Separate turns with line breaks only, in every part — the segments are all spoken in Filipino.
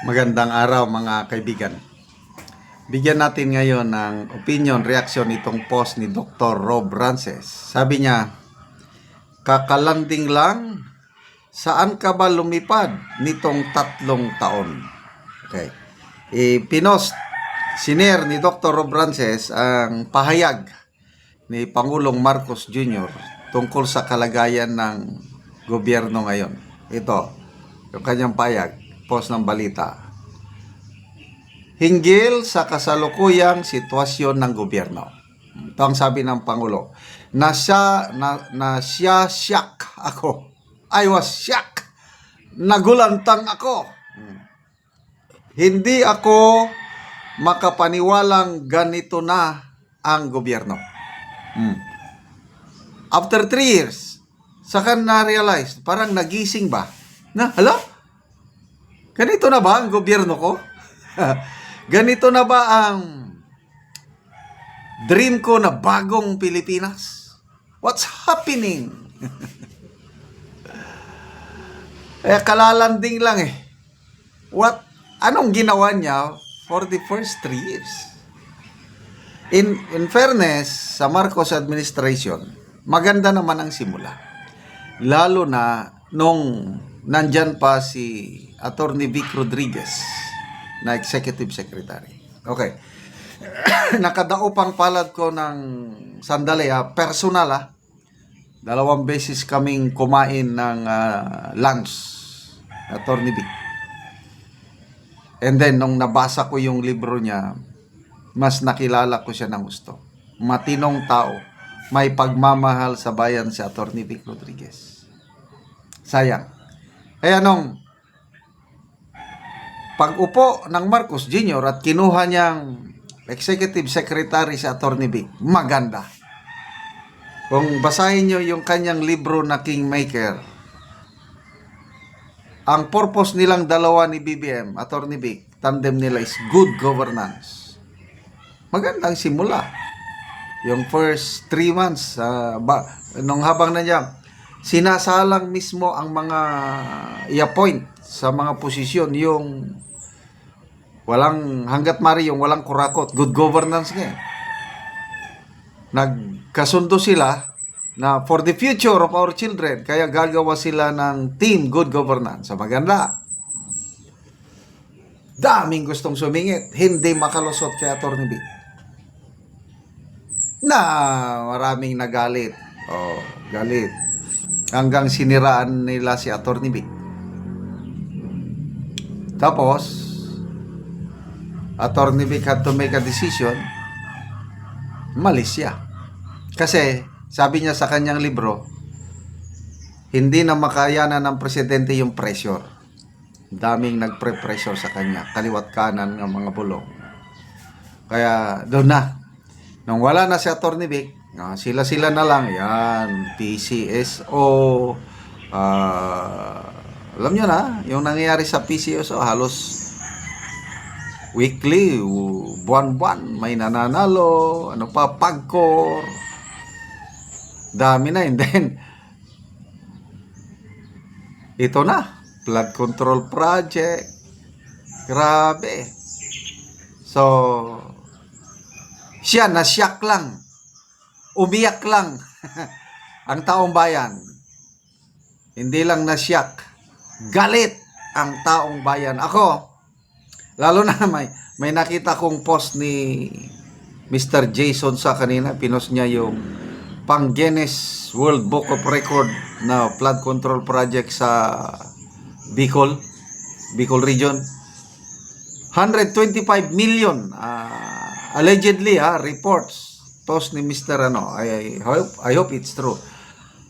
Magandang araw mga kaibigan. Bigyan natin ngayon ng opinion, reaction itong post ni Dr. Rob Rances. Sabi niya, kakalanding lang, saan ka ba lumipad nitong tatlong taon? Okay. Ipinost, siner ni Dr. Rob Rances ang pahayag ni Pangulong Marcos Jr. tungkol sa kalagayan ng gobyerno ngayon. Ito, yung kanyang payag, post ng balita. Hinggil sa kasalukuyang sitwasyon ng gobyerno. Ito ang sabi ng Pangulo. Na siya, na, na siya shock ako. I was shocked. Nagulantang ako. Hindi ako makapaniwalang ganito na ang gobyerno. Hmm. After three years, saka na-realize, parang nagising ba? Na, hala? Ganito na ba ang gobyerno ko? Ganito na ba ang dream ko na bagong Pilipinas? What's happening? eh, kalalanding lang eh. What, anong ginawa niya for the first three years? In, in fairness, sa Marcos administration, maganda naman ang simula. Lalo na nung nandyan pa si Attorney Vic Rodriguez na Executive Secretary. Okay. Nakadao pang palad ko ng sandali ha, personal ha. Dalawang beses kaming kumain ng ah, lunch, Attorney Vic. And then, nung nabasa ko yung libro niya, mas nakilala ko siya ng gusto. Matinong tao, may pagmamahal sa bayan si Attorney Vic Rodriguez. Sayang. Kaya nung pag-upo ng Marcos Jr. at kinuha niyang Executive Secretary si Attorney Vic, maganda. Kung basahin niyo yung kanyang libro na Kingmaker, ang purpose nilang dalawa ni BBM, Attorney Vic, tandem nila is good governance. Magandang simula. Yung first three months, ah, ba, nung habang na niya, sinasalang mismo ang mga i-appoint sa mga posisyon yung walang hanggat mari yung walang kurakot. Good governance nga eh. nagkasundo sila na for the future of our children kaya gagawa sila ng team good governance. Sa maganda daming gustong sumingit hindi makalusot kay Atty. Vic na maraming nagalit. Oh galit hanggang siniraan nila si Atty. Vic tapos Attorney Vic had to make a decision, malis siya. Kasi, sabi niya sa kanyang libro, hindi na makayanan ng presidente yung pressure. Daming nagpre-pressure sa kanya, kaliwat kanan ng mga bulong. Kaya, doon na. Nung wala na si Attorney Vic, ah, sila-sila na lang, yan, PCSO, ah, alam nyo na, yung nangyayari sa PCSO, halos weekly, buwan-buwan, may nananalo, ano pa, pagkor. Dami na, and then, ito na, flood control project. Grabe. So, siya, nasyak lang. Umiyak lang. ang taong bayan. Hindi lang nasyak. Galit ang taong bayan. Ako, Lalo na may may nakita kong post ni Mr. Jason sa kanina, pinost niya yung pang Guinness World Book of Record na flood control project sa Bicol, Bicol region. 125 million ah, allegedly ha, reports post ni Mr. ano, I, I hope I hope it's true.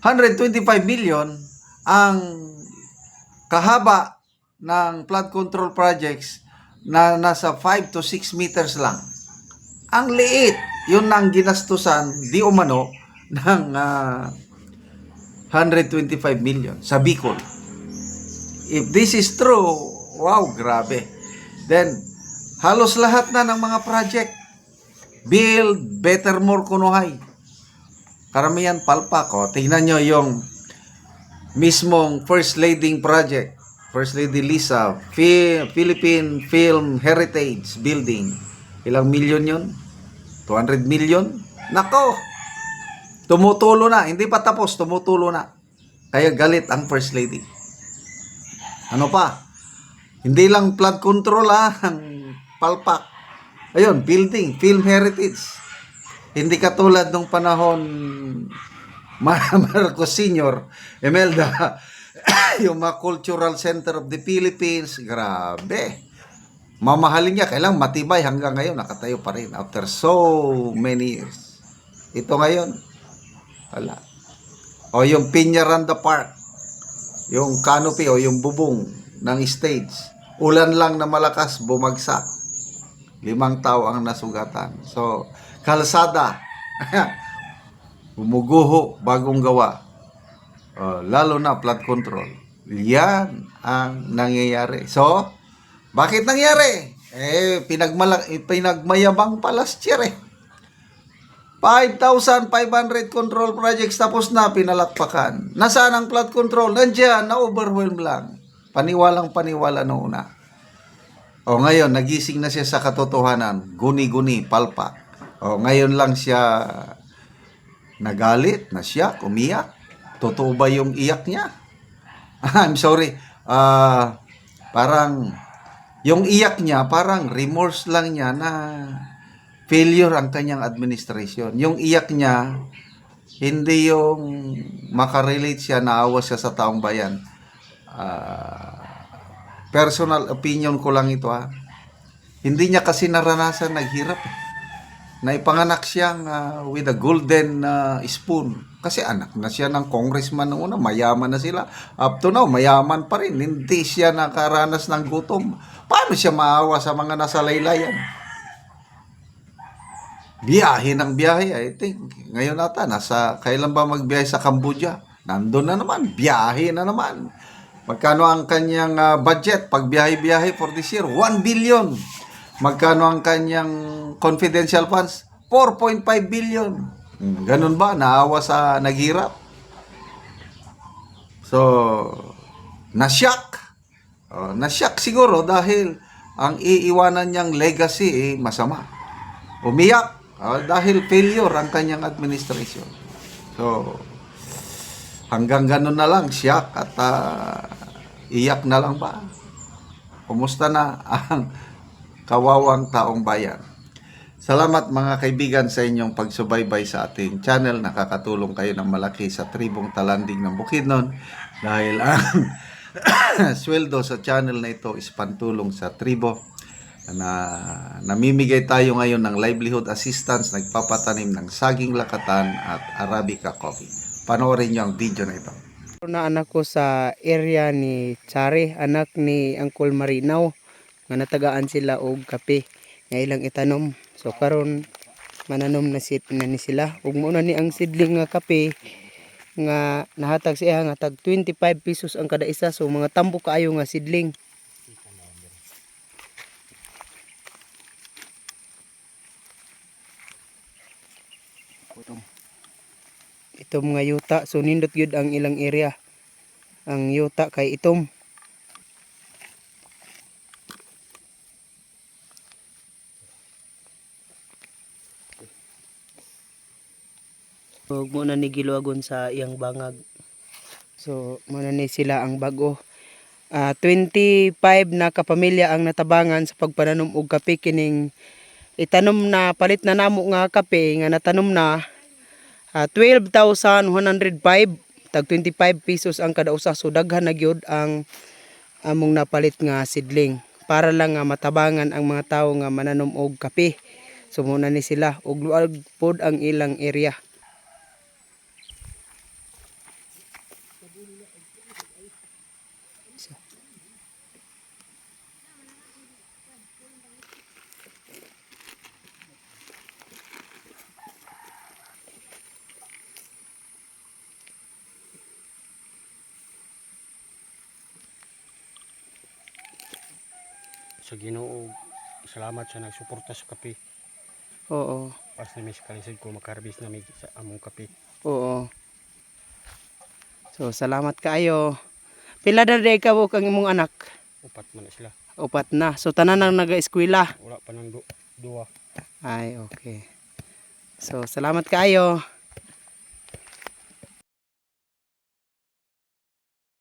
125 million ang kahaba ng flood control projects na nasa 5 to 6 meters lang. Ang liit. Yun ang ginastusan, di umano, ng ah, 125 million sa Bicol. If this is true, wow, grabe. Then, halos lahat na ng mga project. Build better more kunuhay. Karamihan palpak ko. Tingnan nyo yung mismong first lading project First Lady Lisa, Philippine Film Heritage Building. Ilang milyon yun? 200 million? Nako! Tumutulo na. Hindi pa tapos, tumutulo na. Kaya galit ang First Lady. Ano pa? Hindi lang flood control ha, ang palpak. Ayun, building, film heritage. Hindi katulad nung panahon Mar- Marcos Sr., Emelda, yung mga cultural center of the Philippines, grabe. Mamahalin niya, kailang matibay hanggang ngayon, nakatayo pa rin after so many years. Ito ngayon, wala. O yung Piñaranda Park, yung canopy o yung bubong ng stage, ulan lang na malakas, bumagsak. Limang tao ang nasugatan. So, kalsada, Bumuguho, bagong gawa. Oh, lalo na flood control. Yan ang nangyayari. So, bakit nangyari? Eh, pinagmala, eh, pinagmayabang pa last eh. 5,500 control projects tapos na pinalakpakan. Nasaan ang flood control? Nandiyan, na-overwhelm lang. Paniwalang paniwala na una. O ngayon, nagising na siya sa katotohanan. Guni-guni, palpak. O ngayon lang siya nagalit, nasyak, umiyak. Totoo ba yung iyak niya? I'm sorry. Ah, parang yung iyak niya, parang remorse lang niya na failure ang kanyang administration. Yung iyak niya, hindi yung makarelate siya, naawa siya sa taong bayan. Ah, personal opinion ko lang ito ha. Hindi niya kasi naranasan naghirap. eh. Naipanganak siyang ah, with a golden ah, spoon. Kasi anak na siya ng congressman noong una, mayaman na sila. Up to now, mayaman pa rin. Hindi siya nakaranas ng gutom. Paano siya maawa sa mga nasa laylayan? Biyahe ng biyahe, I think. Ngayon ata, nasa, kailan ba magbiyahe sa Cambodia? Nandun na naman, biyahe na naman. Magkano ang kanyang ah, budget pag biyahe-biyahe for this year? 1 billion. Magkano ang kanyang confidential funds? 4.5 billion. Ganun ba? Naawa sa naghirap? So, nasyak. Oh, nasyak siguro dahil ang iiwanan niyang legacy eh, masama. Umiyak oh, dahil failure ang kanyang administration. So, hanggang ganun na lang, siyak at ah, iyak na lang ba? Kumusta na ang kawawang taong bayan? Salamat mga kaibigan sa inyong pagsubaybay sa ating channel. Nakakatulong kayo ng malaki sa tribong talanding ng Bukidnon dahil ang sweldo sa channel na ito is pantulong sa tribo na namimigay tayo ngayon ng livelihood assistance, nagpapatanim ng saging lakatan at Arabica coffee. Panoorin niyo ang video na ito.
na anak ko sa area ni Chari, anak ni Uncle Marinaw nga natagaan sila og kape nga ilang itanom. So karon mananom na sit na ni sila ug na ni ang sidling nga kape nga nahatag siya nga tag 25 pesos ang kada isa so mga tambo kaayo nga sidling. Itom nga yuta so nindot gyud ang ilang area. Ang yuta kay itom. Huwag mo na ni giluagon sa iyang bangag. So, muna ni sila ang bago. Ah, 25 na kapamilya ang natabangan sa pagpananom og kape kining itanom na palit na namo nga kape nga natanom na ah, 12,105 tag 25 pesos ang kada usa so daghan na gyud ang among napalit nga sidling para lang nga matabangan ang mga tawo nga mananom og kape. So muna ni sila og luwag pod ang ilang area.
Sa Ginoo salamat sa nagsuporta sa kape
Oo.
pas na mis kalisod ko makarbis na sa among kape
Oo. So salamat kaayo. Pila na day ka kang imong anak?
Upat man na sila.
Upat na. So tanan nang naga-eskwela.
Wala pa nang du- duwa.
Ay, okay. So, salamat kaayo.